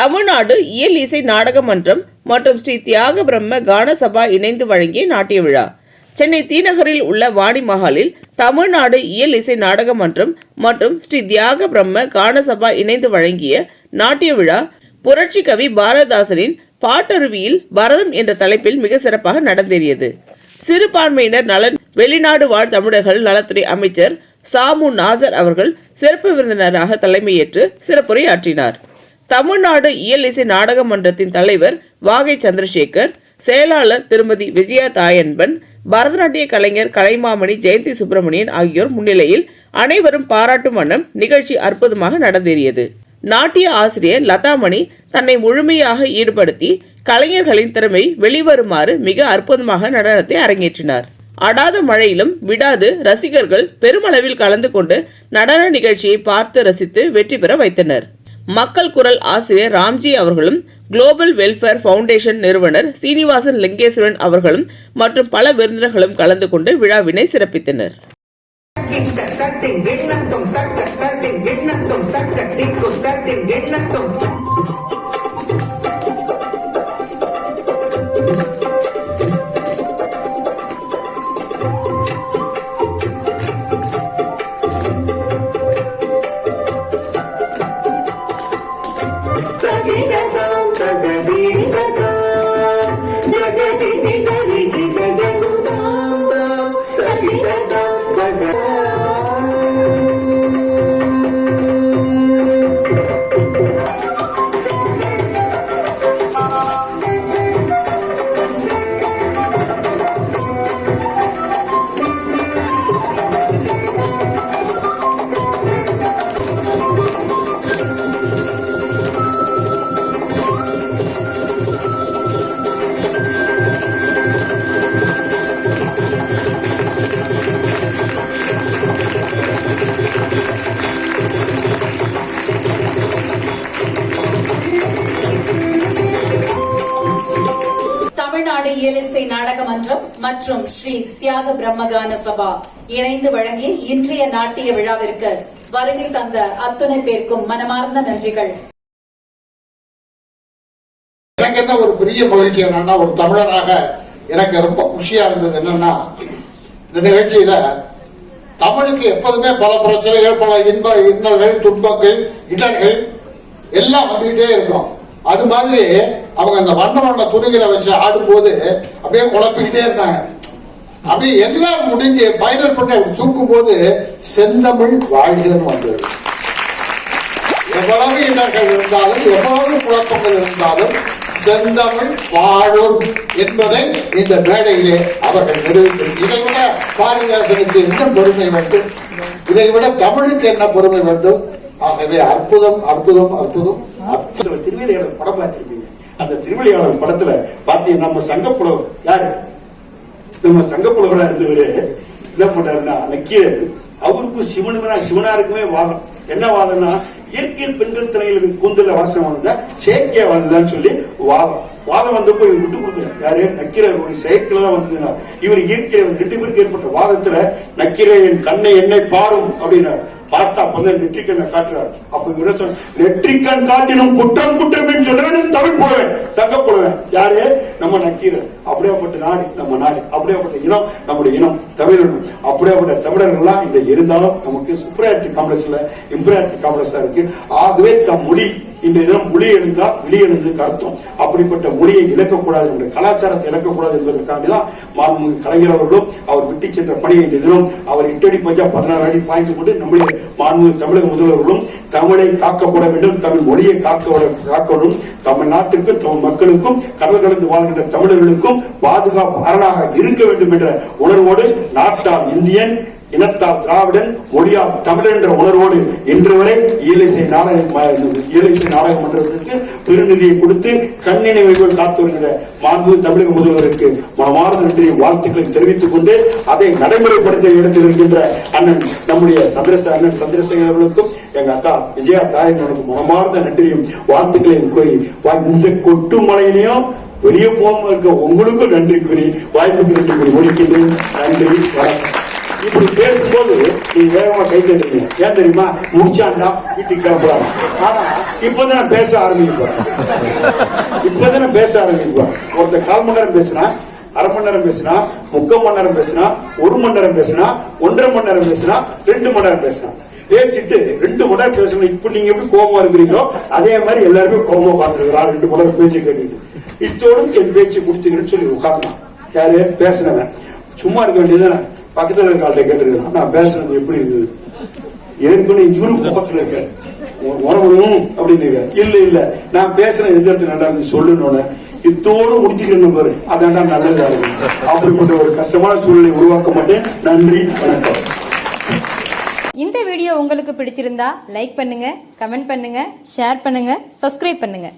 தமிழ்நாடு இயல் இசை நாடக மன்றம் மற்றும் ஸ்ரீ தியாக பிரம்ம கான சபா இணைந்து வழங்கிய நாட்டிய விழா. சென்னை தீநகரில் உள்ள வாணி மஹாலில் தமிழ்நாடு இயல் இசை நாடக மன்றம் மற்றும் ஸ்ரீ தியாக பிரம்ம கான சபா இணைந்து வழங்கிய நாட்டிய விழா புரட்சி கவி பாரதாசனின் பாட்டருவியில் பரதம் என்ற தலைப்பில் மிக சிறப்பாக நடந்தேறியது. சிறுபான்மையினர் நலன் வெளிநாடு வாழ் தமிழர்கள் நலத்துறை அமைச்சர் சாமு நாசர் அவர்கள் சிறப்பு விருந்தினராக தலைமையேற்று சிறப்புரையாற்றினார். தமிழ்நாடு இயல் இசை நாடக மன்றத்தின் தலைவர் வாகை சந்திரசேகர் செயலாளர் திருமதி விஜயா தாயன்பன் பரதநாட்டிய கலைஞர் கலைமாமணி ஜெயந்தி சுப்பிரமணியன் ஆகியோர் முன்னிலையில் அனைவரும் பாராட்டும் வண்ணம் நிகழ்ச்சி அற்புதமாக நடந்தேறியது. நாட்டிய ஆசிரியர் லதாமணி தன்னை முழுமையாக ஈடுபடுத்தி கலைஞர்களின் திறமை வெளிவருமாறு மிக அற்புதமாக நடனத்தை அரங்கேற்றினார். அடாத மழையிலும் விடாது ரசிகர்கள் பெருமளவில் கலந்து கொண்டு நடன நிகழ்ச்சியை பார்த்து ரசித்து வெற்றி பெற வைத்தனர். மக்கள் குரல் ஆசிரியர் ராம்ஜி அவர்களும் குளோபல் வெல்ஃபேர் ஃபவுண்டேஷன் நிறுவனர் சீனிவாசன் லிங்கேஸ்வரன் அவர்களும் மற்றும் பல விருந்தினர்களும் கலந்து கொண்டு விழாவினை சிறப்பித்தனர். கிட்ட Tanguinha. இயலிசை நாடக மன்றம் மற்றும் ஸ்ரீ தியாக பிரம்மகான சபா இணைந்து வழங்கிய இன்றைய நாட்டிய விழாவிற்கு வருகை தந்த அத்துணை பேருக்கும் மனமார்ந்த நன்றிகள். எனக்கு என்ன ஒரு பெரிய மகிழ்ச்சி என்னன்னா ஒரு தமிழராக எனக்கு ரொம்ப குஷியா இருந்தது என்னன்னா இந்த நிகழ்ச்சியில தமிழுக்கு எப்போதுமே பல பிரச்சனைகள் பல இன்ப இன்னல்கள் துன்பங்கள் இடர்கள் எல்லாம் வந்துகிட்டே இருக்கும் அது மாதிரி அவங்க அந்த வண்ண வண்ண துணிகளை வச்சு ஆடும்போது அப்படியே குழப்பிக்கிட்டே இருந்தாங்க. அப்படியே எல்லாம் முடிஞ்சு ஃபைனல் பண்ணி அப்படி தூக்கும் போது செந்தமிழ் வாழ்கன்னு வந்தது. எவ்வளவு இடர்கள் இருந்தாலும் எவ்வளவு குழப்பங்கள் இருந்தாலும் செந்தமிழ் வாழும் என்பதை இந்த மேடையிலே அவர்கள் நிரூபித்தனர். இதை விட பாரதிதாசனுக்கு என்ன பொறுமை வேண்டும். இதை விட தமிழுக்கு என்ன பொறுமை வேண்டும்? ஆகவே அற்புதம் அற்புதம் அற்புதம். சில திருவிளையாடல் படம் பார்த்திருக்கேன் அந்த திருவிளையாளர் படத்துல பாத்தீங்கன்னா நம்ம சங்கப்புலவர் யாரு? நம்ம சங்கப்புலவரா இருந்தவரு என்ன பண்றாருன்னா நக்கீரர் அவருக்கும் சிவனுமே சிவனாருக்குமே வாதம். என்ன வாதம்னா இயற்கையில் பெண்கள் தலைகளுக்கு கூந்தல வாசம் வந்தா செயற்கையா வந்ததான்னு சொல்லி வாதம். வாதம் வந்தப்போ இவர் விட்டு கொடுத்தார். யாரு? நக்கீரருடைய செயற்கையில தான் வந்ததுன்னா இவர் இயற்கையில வந்து ரெண்டு பேருக்கு ஏற்பட்ட வாதத்துல நக்கீரர் என் கண்ணை என்னை பாரும் அப்படின்னார் பார்த்தா அப்ப நெற்றிக்கண்ணை காட்டுறாரு. அப்ப இவர் நெற்றிக்கண் காட்டிலும் குற்றம் குற்றம் என்று சொல்ல தமிழ் போவேன் சங்க போடுவேன் யாரு? நம்ம நக்கீர அப்படியேப்பட்ட நாடு நம்ம நாடு. அப்படியேப்பட்ட இனம் நம்முடைய இனம் தமிழர்கள். அப்படியேப்பட்ட தமிழர்கள்லாம் இந்த இருந்தாலும் நமக்கு சுப்ராட்டி காம்ப்ளெக்ஸ்ல இம்ப்ராட்டி காம்ப்ளெக்ஸா இருக்கு. ஆகவே தம் மொழி இந்த தினம் மொழி எழுந்தா வெளியெழுந்ததுக்கு அர்த்தம். அப்படிப்பட்ட மொழியை இழக்கக்கூடாது நம்முடைய கலாச்சாரத்தை இழக்கக்கூடாது என்பதற்காண்டிதான் மாண்புமிகு கலைஞர் அவர்களும் அவர் விட்டு சென்ற பணியை இந்த தினம் அவர் எட்டு அடி பஞ்சா பதினாறு அடி பாய்ந்து கொண்டு நம்முடைய மாண்புமிகு தமிழக முதல்வர்களும் தமிழை காக்கப்பட வேண்டும் தமிழ் மொழியை காக்க காக்கணும். தமிழ்நாட்டிற்கும் தமிழ் மக்களுக்கும் கடல் கடந்து வாழ்கின்ற தமிழர்களுக்கும் பாதுகாப்பு அரணாக இருக்க வேண்டும் என்ற உணர்வோடு நாட்டால் இந்தியன் இனத்தால் திராவிடன் மொழியால் தமிழ் என்ற உணர்வோடு இன்று வரை இயலிசை நாடக இயலிசை நாடக மன்றத்திற்கு பெருநிதியை கொடுத்து கண்ணினைவைகள் காத்து வருகிற மாண்பு தமிழக முதல்வருக்கு மனமார்ந்த நன்றியை வாழ்த்துக்களை தெரிவித்துக் கொண்டு அதை நடைமுறைப்படுத்த இடத்தில் இருக்கின்ற அண்ணன் நம்முடைய சந்திரசே அண்ணன் சந்திரசேகர் அவர்களுக்கும் எங்க அக்கா விஜயா தாயனுக்கு மனமார்ந்த நன்றியும் வாழ்த்துக்களையும் கூறி இந்த கொட்டு மலையிலையும் வெளியே போகாம இருக்க உங்களுக்கும் நன்றி கூறி வாய்ப்புக்கு நன்றி கூறி முடிக்கின்றேன். நன்றி வணக்கம். இப்படி பேசும்போது நீ வேகமா கை தட்டுறீங்க ஏன் தெரியுமா? முடிச்சாண்டா வீட்டுக்கு கிளம்பலாம். ஆனா இப்பதான் பேச ஆரம்பிப்பான் இப்பதான் பேச ஆரம்பிப்பான் ஒருத்த கால் மணி நேரம் பேசினா அரை மணி நேரம் பேசினா முக்கால் மணி நேரம் பேசினா ஒரு மணி நேரம் பேசினா ஒன்றரை மணி நேரம் பேசினா ரெண்டு மணி நேரம் பேசினா. பேசிட்டு ரெண்டு மணி நேரம் பேசணும் இப்ப நீங்க எப்படி கோபமா இருக்கிறீங்களோ அதே மாதிரி எல்லாருமே கோபமா பார்த்துருக்கிறான் ரெண்டு மணி நேரம் பேச்சு கேட்டுட்டு இத்தோடு என் பேச்சு கொடுத்துக்கிறேன்னு சொல்லி உட்கார்ந்தான். யாரு? பேசினவன். சும்மா இருக்க வேண்டியதுதானே. பக்கத்தில் இருக்க ஆள்கிட்ட கேட்டுருக்கான் நான் பேசுனது எப்படி இருந்தது ஏற்கனவே இவரு முகத்தில் இருக்க. உறவணும் அப்படின்னு இல்ல இல்ல நான் பேசுன எந்த இடத்துல நல்லா இருந்து சொல்லணும்னு இத்தோடு முடிச்சுக்கிறேன்னு பாரு அதாண்டா நல்லதா இருக்கும். அப்படிப்பட்ட ஒரு கஷ்டமான சூழ்நிலை உருவாக்க மாட்டேன். நன்றி வணக்கம். இந்த வீடியோ உங்களுக்கு பிடிச்சிருந்தா லைக் பண்ணுங்க கமெண்ட் பண்ணுங்க ஷேர் பண்ணுங்க சப்ஸ்கிரைப் பண்ணுங்க.